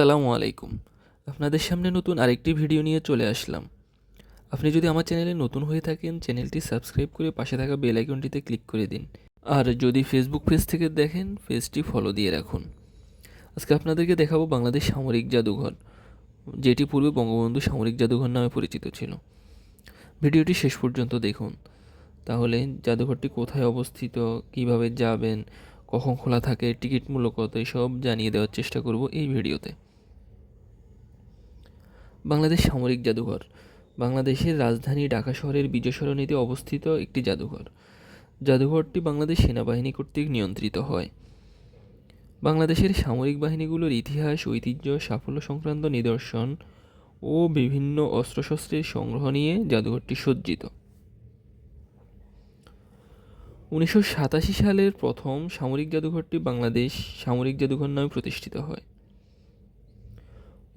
আসসালামু আলাইকুম। আপনাদের সামনে নতুন আরেকটি ভিডিও নিয়ে চলে আসলাম। আপনি যদি আমার চ্যানেলে নতুন হয়ে থাকেন, চ্যানেলটি সাবস্ক্রাইব করে পাশে থাকা বেল আইকনটিতে ক্লিক করে দিন। আর যদি ফেসবুক পেজ থেকে দেখেন পেজটি ফলো দিয়ে রাখুন। আজকে আপনাদেরকে দেখাবো বাংলাদেশ সামরিক জাদুঘর, যেটি পূর্বে বঙ্গবন্ধু সামরিক জাদুঘর নামে পরিচিত ছিল। ভিডিওটি শেষ পর্যন্ত দেখুন। তাহলে জাদুঘরটি কোথায় অবস্থিত, কীভাবে যাবেন, কখন খোলা থাকে, টিকিট মূল্য কত, এসব জানিয়ে দেওয়ার চেষ্টা করব এই ভিডিওতে। বাংলাদেশ সামরিক জাদুঘর। বাংলাদেশের রাজধানী ঢাকা শহরের বিজয় সরণিতে অবস্থিত একটি জাদুঘর। জাদুঘরটি বাংলাদেশ সেনাবাহিনী কর্তৃক নিয়ন্ত্রিত হয়। বাংলাদেশের সামরিক বাহিনীগুলোর ইতিহাস, ঐতিহ্য, সাফল্য সংক্রান্ত নিদর্শন ও বিভিন্ন অস্ত্রশস্ত্রের সংগ্রহ নিয়ে জাদুঘরটি সজ্জিত। উনিশশো সাতাশি সালের প্রথম সামরিক জাদুঘরটি বাংলাদেশ সামরিক জাদুঘর নামে প্রতিষ্ঠিত হয়।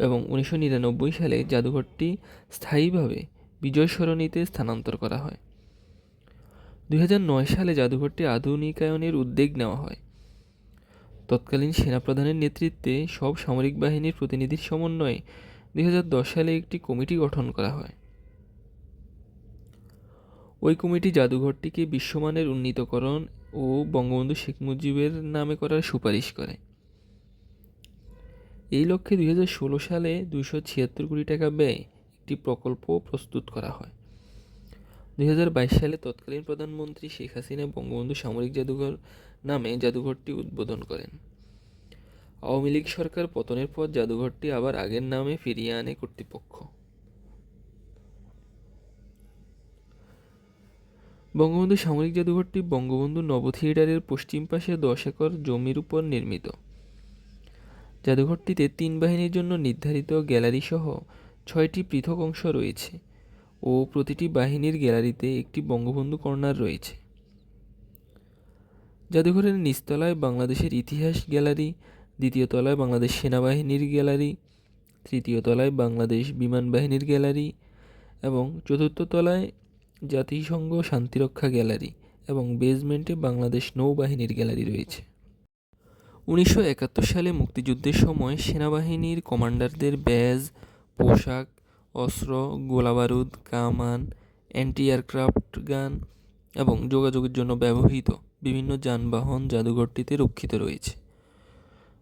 এবং উনিশশো নিরানব্বই সালে জাদুঘরটি স্থায়ীভাবে বিজয় সরণিতে স্থানান্তর করা হয়। দুই সালে জাদুঘরটি আধুনিকায়নের উদ্যোগ নেওয়া হয়। তৎকালীন সেনাপ্রধানের নেতৃত্বে সব সামরিক বাহিনীর প্রতিনিধির সমন্বয়ে দুই হাজার দশ সালে একটি কমিটি গঠন করা হয়। ওই কমিটি জাদুঘরটিকে বিশ্বমানের উন্নীতকরণ ও বঙ্গবন্ধু শেখ মুজিবের নামে করার সুপারিশ করে। এই লক্ষ্যে দুই হাজার ষোলো সালে দুইশো ছিয়াত্তর কোটি টাকা ব্যয়ে একটি প্রকল্প প্রস্তুত করা হয়। দুই হাজার বাইশ সালে তৎকালীন প্রধানমন্ত্রী শেখ হাসিনা বঙ্গবন্ধু সামরিক জাদুঘর নামে জাদুঘরটি উদ্বোধন করেন। আওয়ামী লীগ সরকার পতনের পর জাদুঘরটি আবার আগের নামে ফিরিয়ে আনে কর্তৃপক্ষ। বঙ্গবন্ধু সামরিক জাদুঘরটি বঙ্গবন্ধু নব থিয়েটারের পশ্চিম পাশে দশ একর জমির উপর নির্মিত। জাদুঘরটিতে তিন বাহিনীর জন্য নির্ধারিত গ্যালারি সহ ছয়টি পৃথক অংশ রয়েছে ও প্রতিটি বাহিনীর গ্যালারিতে একটি বঙ্গবন্ধু কর্নার রয়েছে। জাদুঘরের নিচতলায় বাংলাদেশের ইতিহাস গ্যালারি, দ্বিতীয় তলায় বাংলাদেশ সেনাবাহিনীর গ্যালারি, তৃতীয় তলায় বাংলাদেশ বিমান বাহিনীর গ্যালারি এবং চতুর্থ তলায় জাতিসংঘ শান্তিরক্ষা গ্যালারি এবং বেসমেন্টে বাংলাদেশ নৌবাহিনীর গ্যালারি রয়েছে। উনিশশো একাত্তর সালে মুক্তিযুদ্ধের সময় সেনাবাহিনীর কমান্ডারদের ব্যাজ, পোশাক, অস্ত্র, গোলাবারুদ, কামান অ্যান্টি এয়ারক্রাফট গান এবং যোগাযোগের জন্য ব্যবহৃত বিভিন্ন যানবাহন জাদুঘরটিতে রক্ষিত রয়েছে।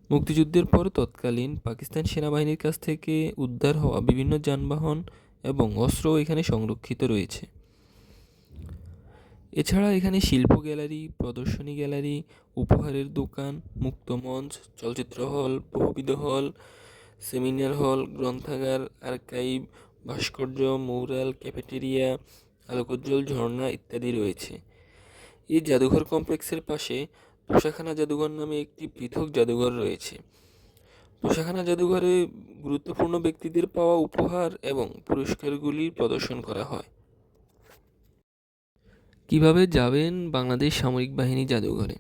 মুক্তিযুদ্ধের পর তৎকালীন পাকিস্তান সেনাবাহিনীর কাছ থেকে উদ্ধার হওয়া বিভিন্ন যানবাহন এবং অস্ত্রও এখানে সংরক্ষিত রয়েছে। এছাড়া এখানে শিল্প গ্যালারি, প্রদর্শনী গ্যালারি, উপহারের দোকান, মুক্ত মঞ্চ, চলচ্চিত্র হল বহুবিধ হল, সেমিনার হল, গ্রন্থাগার, আর্কাইভ, ভাস্কর্য, মৌরাল, ক্যাফেটেরিয়া, আলোকোজ্জ্বল ঝর্ণা ইত্যাদি রয়েছে। এই জাদুঘর কমপ্লেক্সের পাশে তোষাখানা জাদুঘর নামে একটি পৃথক জাদুঘর রয়েছে। তোষাখানা জাদুঘরে গুরুত্বপূর্ণ ব্যক্তিদের পাওয়া উপহার এবং পুরস্কারগুলি প্রদর্শন করা হয়। কীভাবে যাবেন বাংলাদেশ সামরিক বাহিনী জাদুঘরে?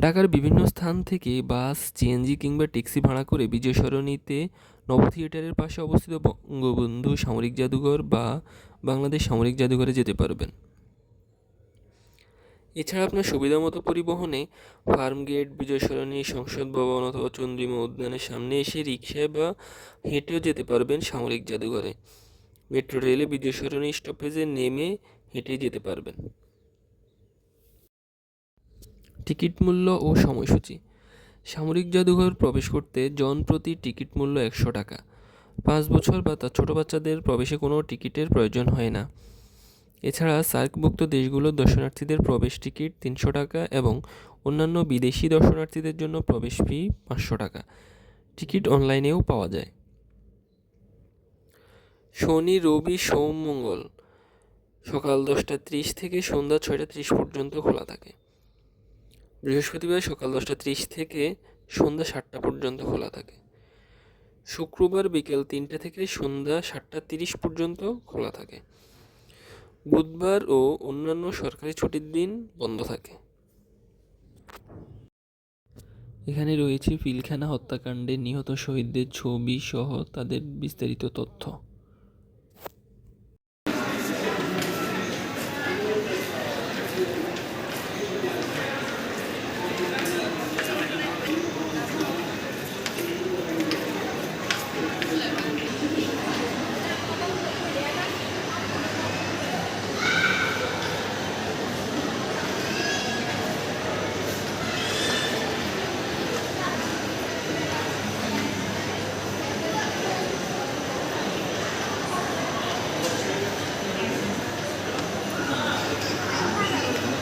ঢাকার বিভিন্ন স্থান থেকে বাস সিএনজি কিংবা ট্যাক্সি ভাড়া করে বিজয় সরণিতে নব থিয়েটারের পাশে অবস্থিত বঙ্গবন্ধু সামরিক জাদুঘর বা বাংলাদেশ সামরিক জাদুঘরে যেতে পারবেন। এছাড়া আপনার সুবিধা মতো পরিবহনে ফার্মগেট, বিজয় সরণি, সংসদ ভবন অথবা চন্দ্রিমা উদ্যানের সামনে এসে রিক্সায় বা হেঁটেও যেতে পারবেন সামরিক জাদুঘরে। মেট্রো রেলে বিজয় সরণি স্টপেজে নেমে হেঁটে যেতে পারবেন। টিকিট মূল্য ও সময়সূচি। সামরিক জাদুঘর প্রবেশ করতে জন প্রতি টিকিট মূল্য একশো টাকা। পাঁচ বছর বা তার ছোটো বাচ্চাদের প্রবেশে কোনো টিকিটের প্রয়োজন হয় না। এছাড়া সার্কভুক্ত দেশগুলোর দর্শনার্থীদের প্রবেশ টিকিট তিনশো টাকা এবং অন্যান্য বিদেশি দর্শনার্থীদের জন্য প্রবেশ ফি পাঁচশো টাকা। টিকিট অনলাইনেও পাওয়া যায়। শনি, রবি, সোম, মঙ্গল। সকাল দশটা ত্রিশ থেকে সন্ধ্যা ছয়টা ত্রিশ পর্যন্ত খোলা থাকে। বৃহস্পতিবার সকাল দশটা ত্রিশ থেকে সন্ধ্যা সাতটা পর্যন্ত খোলা থাকে। শুক্রবার বিকেল তিনটে থেকে সন্ধ্যা সাতটা তিরিশ পর্যন্ত খোলা থাকে। বুধবার ও অন্যান্য সরকারি ছুটির দিন বন্ধ থাকে। এখানে রয়েছে পিলখানা হত্যাকাণ্ডে নিহত শহীদদের ছবি সহ তাদের বিস্তারিত তথ্য।